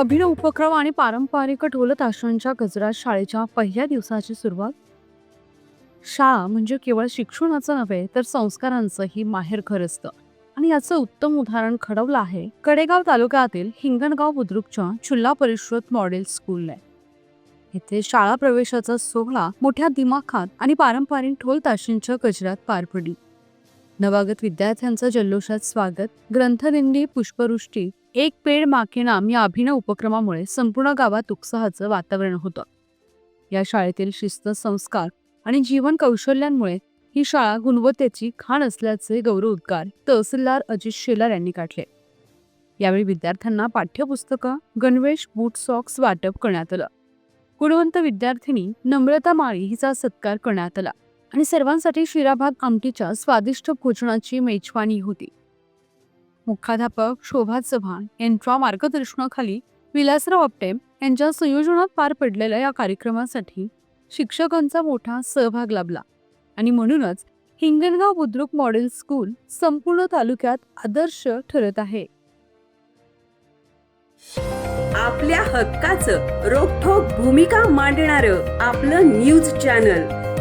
अभिनव उपक्रम आणि पारंपरिक ढोल ताशांच्या गजरात शाळेच्या पहिल्या दिवसाची सुरुवात? शाळा म्हणजे केवळ शिक्षणाचं नव्हे तर संस्कारांचंही माहेरघर असतं. आणि याचं उत्तम उदाहरण घडवलं आहे कडेगाव तालुक्यातील हिंगणगाव बुद्रुकच्या चुल्ला परिषद मॉडेल स्कूलने. इथे शाळा प्रवेशाचा सोहळा मोठ्या दिमाखात आणि पारंपरिक ढोल ताशांच्या गजरात पार पडली. नवागत विद्यार्थ्यांचं जल्लोषात स्वागत. ग्रंथदिंडी पुष्पवृष्टी एक पेड माके नाम या अभिनव उपक्रमामुळे संपूर्ण गावात उत्साहाचं वातावरण होतं. या शाळेतील शिस्त संस्कार आणि जीवन कौशल्यांमुळे ही शाळा गुणवत्तेची खाण असल्याचे गौरव उद्गार तहसीलदार अजित शेलार यांनी काढले. यावेळी विद्यार्थ्यांना पाठ्यपुस्तकं गणवेश बूट सॉक्स वाटप करण्यात आलं. गुणवंत विद्यार्थिनी नम्रता माळी हिचा सत्कार करण्यात आला. आणि सर्वांसाठी शिराभात आमटीच्या स्वादिष्ट भोजनाची मेजवानी होती. मुख्याध्यापक शोभा चव्हाण यांच्या मार्गदर्शनाखाली विलासराव आपटे यांच्या संयोजनात पार पडलेल्या या कार्यक्रमासाठी शिक्षकांचा मोठा सहभाग लाभला. आणि म्हणूनच हिंगणगाव बुद्रुक मॉडेल स्कूल संपूर्ण तालुक्यात आदर्श ठरत आहे. आपल्या हक्काचं रोखठोक भूमिका मांडणारं आपलं न्यूज चॅनल.